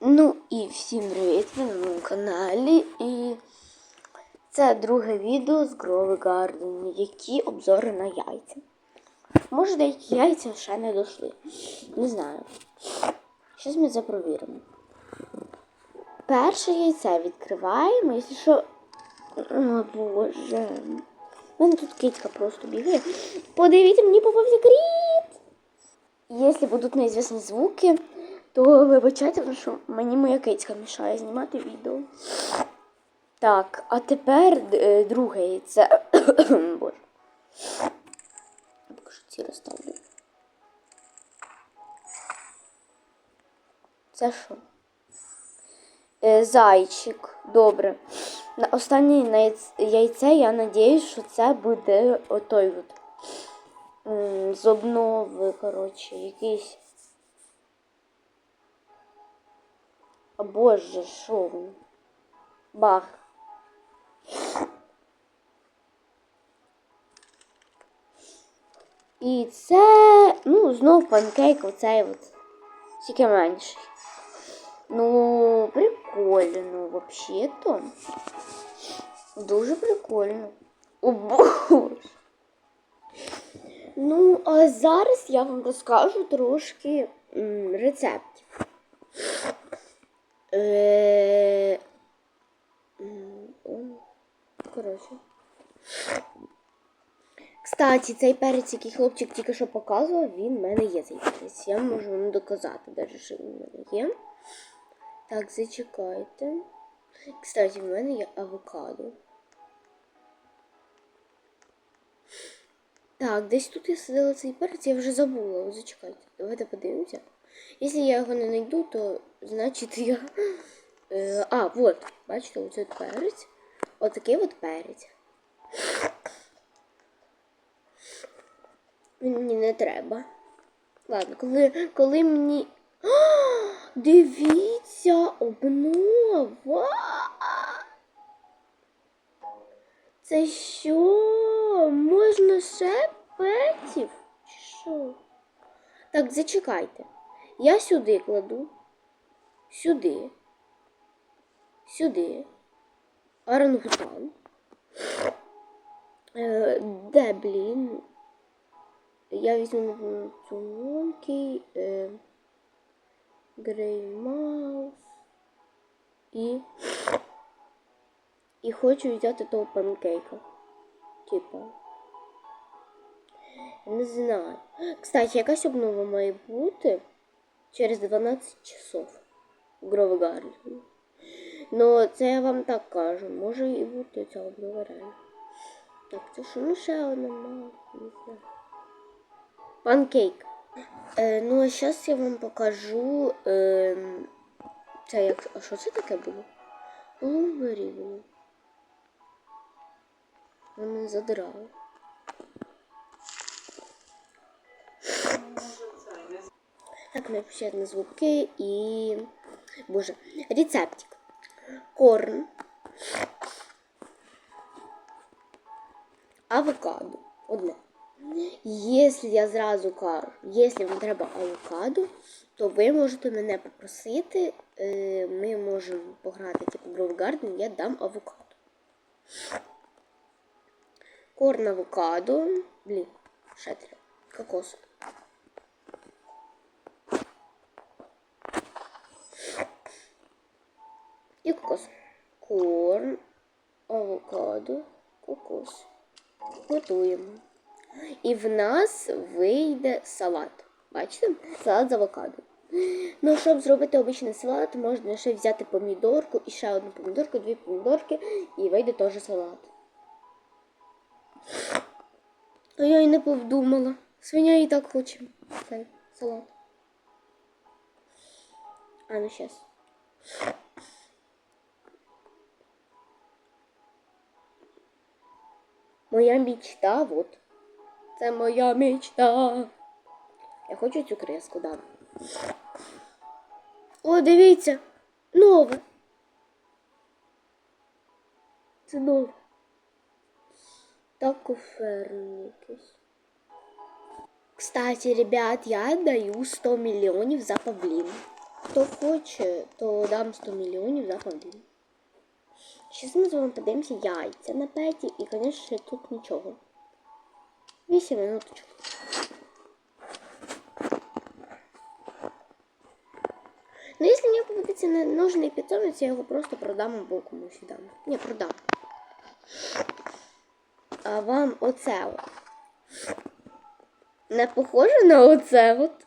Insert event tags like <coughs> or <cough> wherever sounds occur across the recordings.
Ну і всім привіт, на моєму каналі. І це друге відео з Грови Гарден, які обзори на яйця. Може деякі яйця ще не дійшли. Не знаю. Щось ми це провіримо. Перше яйце відкриваємо, якщо що. О боже. У мене тут китька просто бігає. Подивіться, мені попався кріт. Если будут неизвестні звуки, то вибачайте, тому що мені моя кицька мішає знімати відео. Так, а тепер е, друге яйце. <coughs> Боже. Я поки що ці розставлю. Це що? Е, Зайчик. Добре. На останнє яйц- яйце я надіюсь, що це буде отой от. З коротше, якийсь. А боже, що він? Бах. І це, ну, знов панкейк, оцей от. Тільки менший. Ну, прикольно, взагалі-то. Дуже прикольно. О боже. Ну, а зараз я вам розкажу трошки рецептів. Е. Кстати, цей перець, який хлопчик тільки що показував, він в мене є цей перець. Я можу вам доказати, навіть, що він в мене є. Так, зачекайте. Кстати, в мене є авокадо. Так, десь тут я сидила цей перець, я вже забула. Зачекайте. Давайте подивимося. Якщо я його не знайду, то значить <laughs> я. Е, а, вот, бачите, оцей перець. Отакий от перець. Мені не треба. Ладно, коли, коли мені. А, <gasps> дивіться, обнова. Це що? Можна ще петів? Чи що? Так, зачекайте. Я сюди кладу. Сюди. Сюди. Орангутан. Е, де, блін? Я візьму цунонки, е, греймаус і і хочу взяти того панкейка. Типа. Не знаю. Кстати, якась обнова має бути через 12 часов в Грові Ну, це я вам так кажу. Може і ця обнова реально. Так, це що? Ну одна мала. Панкейк. Е, ну, а зараз я вам покажу. Е, це як. А що це таке було? Блумбері було. Мене задрало. Так, включаємо на звуки і. Боже, рецептик. Корн. Авокадо. Одне. Якщо я зразу кажу, якщо вам треба авокадо, то ви можете мене попросити. е, Ми можемо пограти типу Grove Garden, я дам авокадо. Корн авокадо. Блін, ще треба. Кокос. І кокос. Авокадо, кокос. Готуємо. І в нас вийде салат. Бачите? Салат з авокадо. Ну, щоб зробити обичний салат, можна ще взяти помідорку і ще одну помідорку, дві помідорки, і вийде теж салат. А я й не повдумала. Свиня і так хоче. Цей салат. А ну щас. Моя мечта, вот. Це моя мечта. Я хочу цю креску, да. О, дивіться, нове. Це нове. Так коферн якийсь. Кстати, ребят, я даю 100 мільйонів за павлін. Хто хоче, то дам 100 мільйонів за павлін. Зараз ми з вами подивимося яйця на петі і, звісно, тут нічого. 8 минуточок. Ну, якщо мені попадеться не нужний питомець, я його просто продам або комусь дам. Ні, продам. А вам оце от. Не похоже на оце от?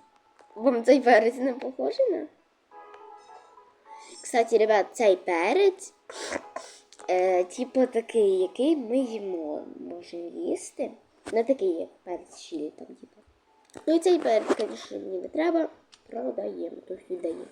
Вам цей перець не похожий на? Кстати, ребят, цей перець, е, типу такий, який ми їмо, можемо їсти. Не такий, як перець чилі там, типу. Ну і цей перець, звісно, мені не треба. Продаємо, то віддаємо.